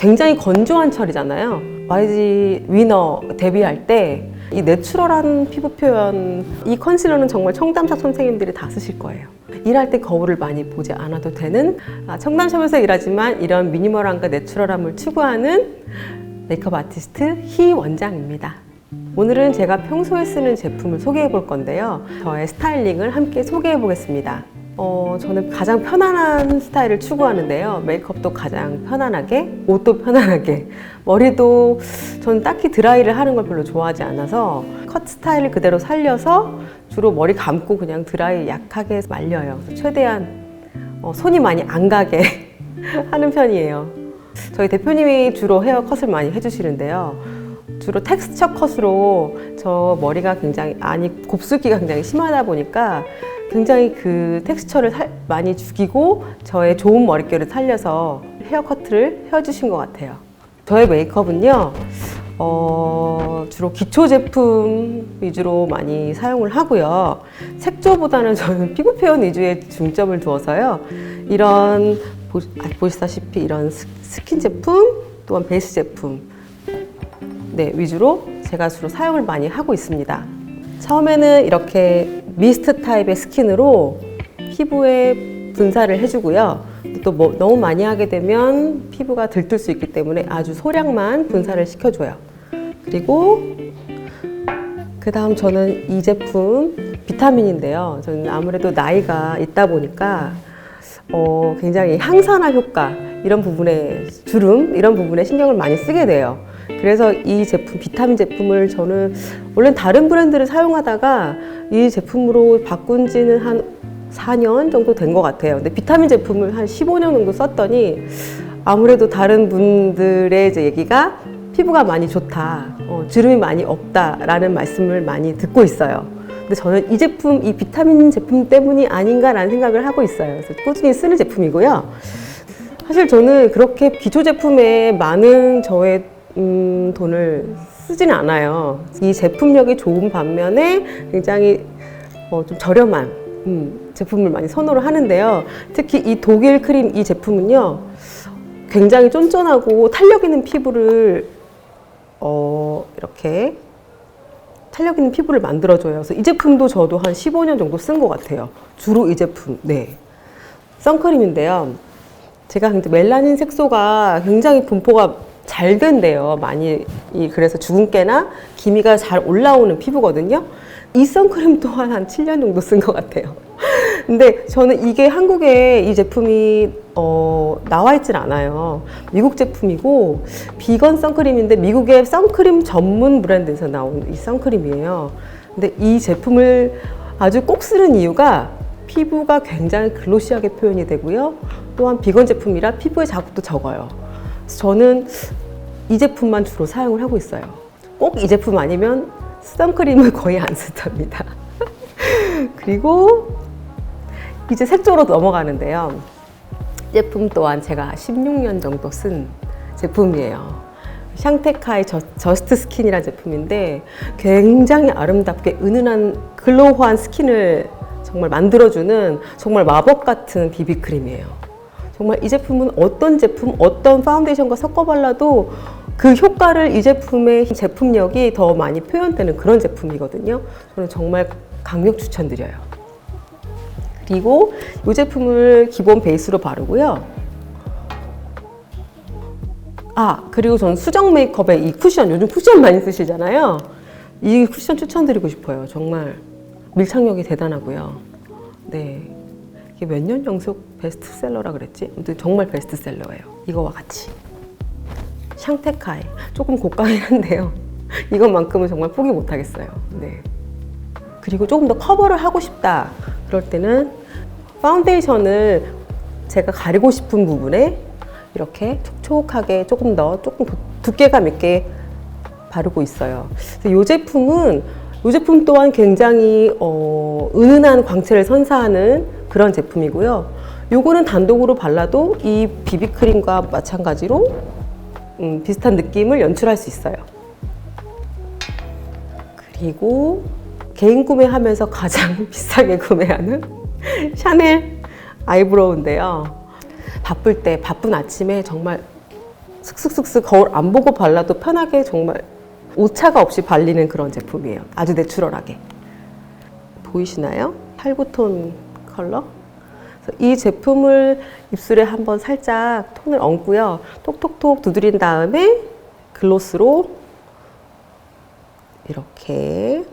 굉장히 건조한 철이잖아요. YG 위너 데뷔할 때 이 내추럴한 피부 표현, 이 컨실러는 정말 청담샵 선생님들이 다 쓰실 거예요. 일할 때 거울을 많이 보지 않아도 되는 아, 청담샵에서 일하지만 이런 미니멀함과 내추럴함을 추구하는 메이크업 아티스트 희 원장입니다. 오늘은 제가 평소에 쓰는 제품을 소개해 볼 건데요. 저의 스타일링을 함께 소개해 보겠습니다. 어, 저는 가장 편안한 스타일을 추구하는데요. 메이크업도 가장 편안하게, 옷도 편안하게, 머리도 저는 딱히 드라이를 하는 걸 별로 좋아하지 않아서 컷 스타일을 그대로 살려서 주로 머리 감고 그냥 드라이 약하게 말려요. 최대한 어, 손이 많이 안 가게 하는 편이에요. 저희 대표님이 주로 헤어 컷을 많이 해주시는데요. 주로 텍스처 컷으로 저 머리가 굉장히 아니 곱슬기가 굉장히 심하다 보니까 굉장히 그 텍스처를 살- 많이 죽이고 저의 좋은 머릿결을 살려서 헤어 커트를 해주신 것 같아요. 저의 메이크업은요, 어, 주로 기초 제품 위주로 많이 사용을 하고요. 색조보다는 저는 피부 표현 위주에 중점을 두어서요. 이런 보, 아, 보시다시피 이런 스- 스킨 제품 또한 베이스 제품 네, 위주로 제가 주로 사용을 많이 하고 있습니다. 처음에는 이렇게 미스트 타입의 스킨으로 피부에 분사를 해주고요. 또 뭐, 너무 많이 하게 되면 피부가 들뜰 수 있기 때문에 아주 소량만 분사를 시켜줘요. 그리고 그 다음 저는 이 제품 비타민인데요. 저는 아무래도 나이가 있다 보니까 어, 굉장히 항산화 효과 이런 부분에 주름 이런 부분에 신경을 많이 쓰게 돼요. 그래서 이 제품 비타민 제품을 저는 원래 다른 브랜드를 사용하다가 이 제품으로 바꾼 지는 한 4년 정도 된 것 같아요. 근데 비타민 제품을 한 15년 정도 썼더니 아무래도 다른 분들의 이제 얘기가 피부가 많이 좋다, 어, 주름이 많이 없다라는 말씀을 많이 듣고 있어요. 근데 저는 이 제품, 이 비타민 제품 때문이 아닌가라는 생각을 하고 있어요. 그래서 꾸준히 쓰는 제품이고요. 사실 저는 그렇게 기초 제품에 많은 저의 음, 돈을 쓰지는 않아요. 이 제품력이 좋은 반면에 굉장히 어, 좀 저렴한 음, 제품을 많이 선호를 하는데요. 특히 이 독일 크림 이 제품은요, 굉장히 쫀쫀하고 탄력 있는 피부를 어, 이렇게 탄력 있는 피부를 만들어줘요. 그래서 이 제품도 저도 한 15년 정도 쓴 것 같아요. 주로 이 제품. 네. 선크림인데요. 제가 멜라닌 색소가 굉장히 분포가 잘 된대요. 많이 이 그래서 주근깨나 기미가 잘 올라오는 피부거든요. 이 선크림 또한 한 7년 정도 쓴 것 같아요. 근데 저는 이게 한국에 이 제품이 어, 나와 있질 않아요. 미국 제품이고 비건 선크림인데 미국의 선크림 전문 브랜드에서 나온 이 선크림이에요. 근데 이 제품을 아주 꼭 쓰는 이유가 피부가 굉장히 글로시하게 표현이 되고요. 또한 비건 제품이라 피부에 자국도 적어요. 저는 이 제품만 주로 사용을 하고 있어요. 꼭 이 제품 아니면 선크림을 거의 안 쓰답니다. 그리고 이제 색조로 넘어가는데요. 이 제품 또한 제가 16년 정도 쓴 제품이에요. 샹테카의 저, 저스트 스킨이라는 제품인데 굉장히 아름답게 은은한 글로우한 스킨을 정말 만들어주는 정말 마법 같은 비비크림이에요. 정말 이 제품은 어떤 제품, 어떤 파운데이션과 섞어 발라도 그 효과를 이 제품의 제품력이 더 많이 표현되는 그런 제품이거든요. 저는 정말 강력 추천드려요. 그리고 이 제품을 기본 베이스로 바르고요. 아, 그리고 저는 수정 메이크업에 이 쿠션, 요즘 쿠션 많이 쓰시잖아요. 이 쿠션 추천드리고 싶어요. 정말 밀착력이 대단하고요. 네. 이게 몇 년 연속 베스트셀러라 그랬지? 아무튼 정말 베스트셀러예요. 이거와 같이. 샹테카이. 조금 고가긴 한데요. 이것만큼은 정말 포기 못 하겠어요. 네. 그리고 조금 더 커버를 하고 싶다. 그럴 때는 파운데이션을 제가 가리고 싶은 부분에 이렇게 촉촉하게 조금 더 조금 두- 두께감 있게 바르고 있어요. 이 제품은 이 제품 또한 굉장히 어, 은은한 광채를 선사하는 그런 제품이고요. 요거는 단독으로 발라도 이 비비크림과 마찬가지로 음, 비슷한 느낌을 연출할 수 있어요. 그리고 개인 구매하면서 가장 비싸게 구매하는 샤넬 아이브로우인데요. 바쁠 때, 바쁜 아침에 정말 슥슥슥슥 거울 안 보고 발라도 편하게 정말 오차가 없이 발리는 그런 제품이에요. 아주 내추럴하게. 보이시나요? 8구톤 컬러. 이 제품을 입술에 한번 살짝 톤을 얹고요. 톡톡톡 두드린 다음에 글로스로 이렇게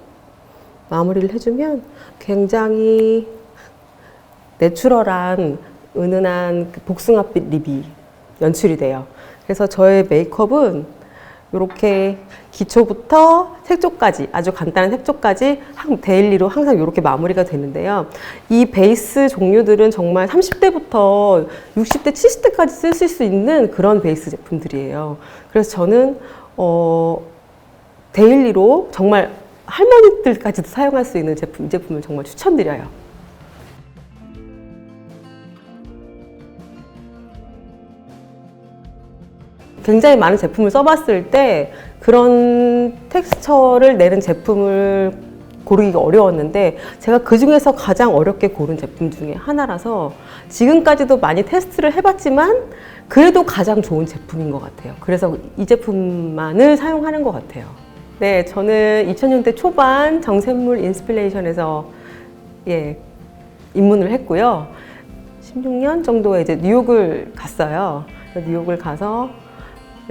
마무리를 해주면 굉장히 내추럴한 은은한 그 복숭아빛 립이 연출이 돼요. 그래서 저의 메이크업은 이렇게 기초부터 색조까지 아주 간단한 색조까지 한- 데일리로 항상 이렇게 마무리가 되는데요. 이 베이스 종류들은 정말 30대부터 60대, 70대까지 쓰실 수 있는 그런 베이스 제품들이에요. 그래서 저는 어, 데일리로 정말 할머니들까지도 사용할 수 있는 제품, 이 제품을 정말 추천드려요. 굉장히 많은 제품을 써봤을 때 그런 텍스처를 내는 제품을 고르기가 어려웠는데 제가 그 중에서 가장 어렵게 고른 제품 중에 하나라서 지금까지도 많이 테스트를 해봤지만 그래도 가장 좋은 제품인 것 같아요. 그래서 이 제품만을 사용하는 것 같아요. 네, 저는 2000년대 초반 정샘물 인스피레이션에서 예, 입문을 했고요. 16년 정도에 이제 뉴욕을 갔어요. 뉴욕을 가서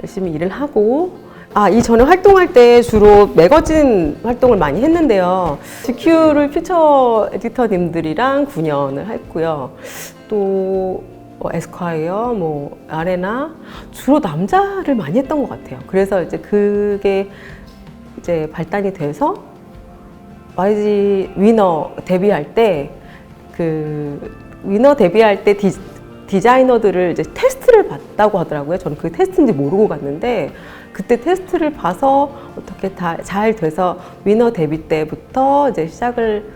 열심히 일을 하고 아, 이 전에 활동할 때 주로 매거진 활동을 많이 했는데요. GQ를 퓨처 에디터님들이랑 9년을 했고요. 또 어, 에스콰이어, 뭐 아레나 주로 남자를 많이 했던 것 같아요. 그래서 이제 그게 이제 발단이 돼서 YG 위너 데뷔할 때 그 위너 데뷔할 때 디, 디자이너들을 이제 테스트를 봤다고 하더라고요. 저는 그 테스트인지 모르고 갔는데 그때 테스트를 봐서 어떻게 다 잘 돼서 위너 데뷔 때부터 이제 시작을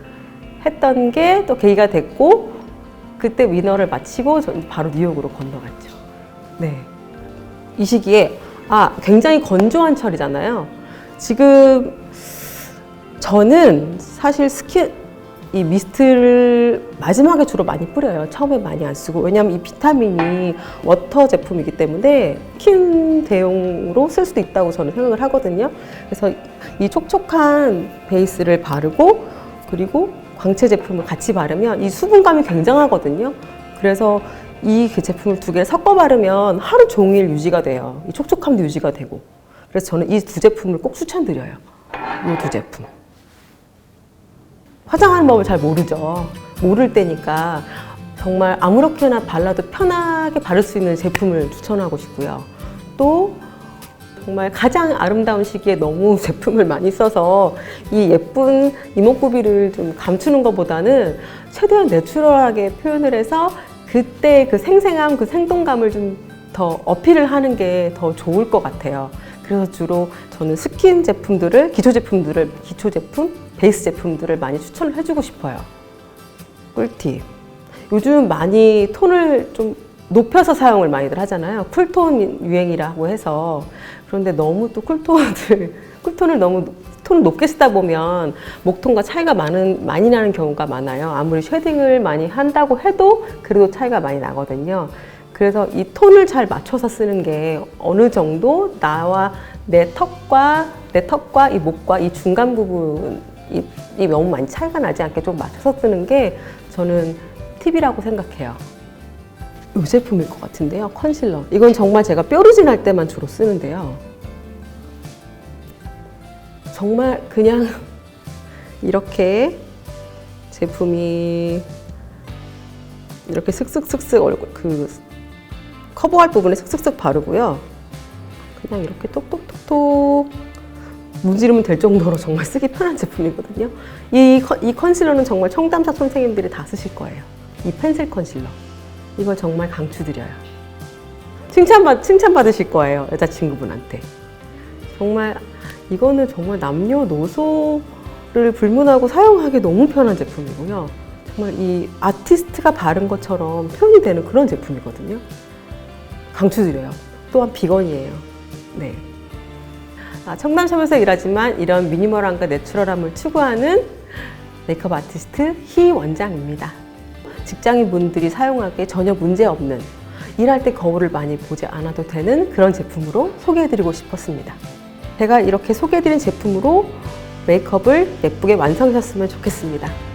했던 게 또 계기가 됐고 그때 위너를 마치고 저는 바로 뉴욕으로 건너갔죠. 네. 이 시기에 아 굉장히 건조한 철이잖아요. 지금 저는 사실 스킨 이 미스트를 마지막에 주로 많이 뿌려요. 처음에 많이 안 쓰고 왜냐하면 이 비타민이 워터 제품이기 때문에 스킨 대용으로 쓸 수도 있다고 저는 생각을 하거든요. 그래서 이 촉촉한 베이스를 바르고 그리고 광채 제품을 같이 바르면 이 수분감이 굉장하거든요. 그래서 이그 제품을 두 개를 섞어 바르면 하루 종일 유지가 돼요. 이 촉촉함도 유지가 되고. 그래서 저는 이 두 제품을 꼭 추천드려요. 이 두 제품. 화장하는 법을 잘 모르죠. 모를 때니까 정말 아무렇게나 발라도 편하게 바를 수 있는 제품을 추천하고 싶고요. 또 정말 가장 아름다운 시기에 너무 제품을 많이 써서 이 예쁜 이목구비를 좀 감추는 것보다는 최대한 내추럴하게 표현을 해서 그때 그 생생함, 그 생동감을 좀 더 어필을 하는 게 더 좋을 것 같아요. 그래서 주로 저는 스킨 제품들을, 기초 제품들을, 기초 제품, 베이스 제품들을 많이 추천을 해주고 싶어요. 꿀팁. 요즘 많이 톤을 좀 높여서 사용을 많이들 하잖아요. 쿨톤 유행이라고 해서. 그런데 너무 또 쿨톤을, 쿨톤을 너무 톤을 높게 쓰다 보면 목톤과 차이가 많은, 많이 나는 경우가 많아요. 아무리 쉐딩을 많이 한다고 해도 그래도 차이가 많이 나거든요. 그래서 이 톤을 잘 맞춰서 쓰는 게 어느 정도 나와 내 턱과 내 턱과 이 목과 이 중간 부분 이, 이 너무 많이 차이가 나지 않게 좀 맞춰서 쓰는 게 저는 팁이라고 생각해요. 이 제품일 것 같은데요. 컨실러. 이건 정말 제가 뾰루진 할 때만 주로 쓰는데요. 정말 그냥 이렇게 제품이 이렇게 슥슥슥슥 얼굴 그 커버할 부분에 슥슥슥 바르고요. 그냥 이렇게 똑똑똑똑 문지르면 될 정도로 정말 쓰기 편한 제품이거든요. 이, 컨- 이 컨실러는 정말 청담사 선생님들이 다 쓰실 거예요. 이 펜슬 컨실러. 이걸 정말 강추드려요. 칭찬받, 칭찬받으실 거예요. 여자친구분한테. 정말, 이거는 정말 남녀노소를 불문하고 사용하기 너무 편한 제품이고요. 정말 이 아티스트가 바른 것처럼 표현이 되는 그런 제품이거든요. 강추드려요. 또한 비건이에요. 네. 아, 청담샵에서 일하지만 이런 미니멀함과 내추럴함을 추구하는 메이크업 아티스트 희 원장입니다. 직장인 분들이 사용하기에 전혀 문제 없는 일할 때 거울을 많이 보지 않아도 되는 그런 제품으로 소개해드리고 싶었습니다. 제가 이렇게 소개해드린 제품으로 메이크업을 예쁘게 완성하셨으면 좋겠습니다.